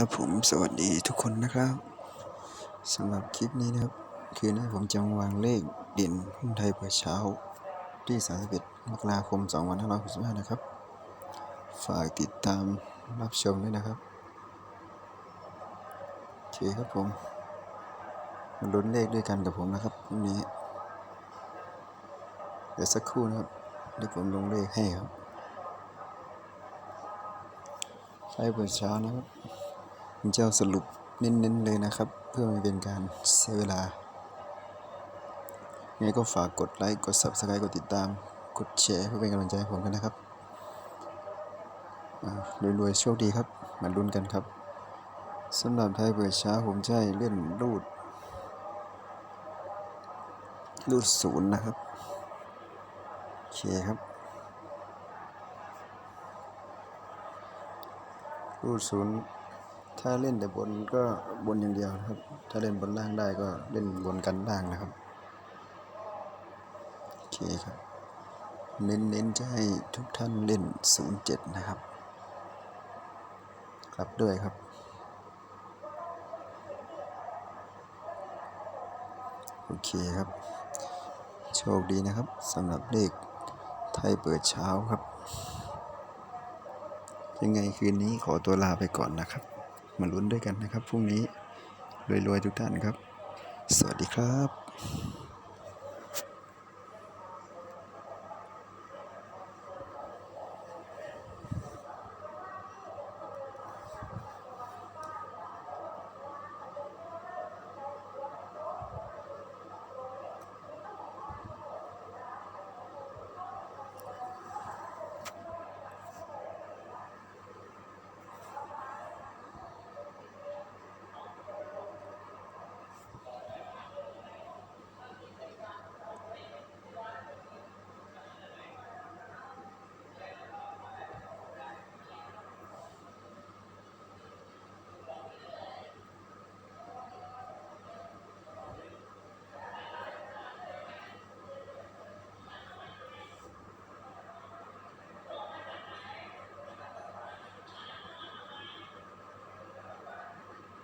ครับผมสวัสดีทุกคนนะครับสำหรับคลิปนี้นะครับ คืนนี้ผมจะวางเลขเด่นหุ้นไทยเปิดเช้าที่ 31มกราคม 2565 นะครับ ฝากติดตามรับชมด้วยนะครับโอเคครับผมมาลุ้นเลขด้วยกันกับผมนะครับพรุ่งนี้ เดี๋ยวสักครู่นะครับเดี๋ยวผมลงเลขให้ครับไทยเปิดเช้านะครับ ผมจะเอาสรุปเน้นๆเลยนะครับ เพื่อไม่เป็นการเสียเวลายังไงก็ฝากกดไลค์ กด Subscribe กดติดตาม กดแชร์เพื่อเป็นกำลังใจให้ผมกันนะครับรวยๆโชคดีครับ มาลุ้นกันครับสำหรับไทยเปิดช้าผมให้เล่นรูด รูดศูนย์นะครับ โอเคครับ รูดศูนย์ ถ้าเล่นแต่บนก็บนอย่างเดียวนะครับ ถ้าเล่นบนล่างได้ก็เล่นบนกันล่างนะครับ โอเคครับ เน้นๆจะให้ทุกท่านเล่น 07 นะครับ กลับด้วยครับ โอเคครับ โชคดีนะครับสำหรับเลขไทยเปิดเช้าครับยังไงคืนนี้ขอตัวลาไปก่อนนะครับ มาลุ้นด้วยกันนะครับพรุ่งนี้รวยๆทุกท่านครับ สวัสดีครับ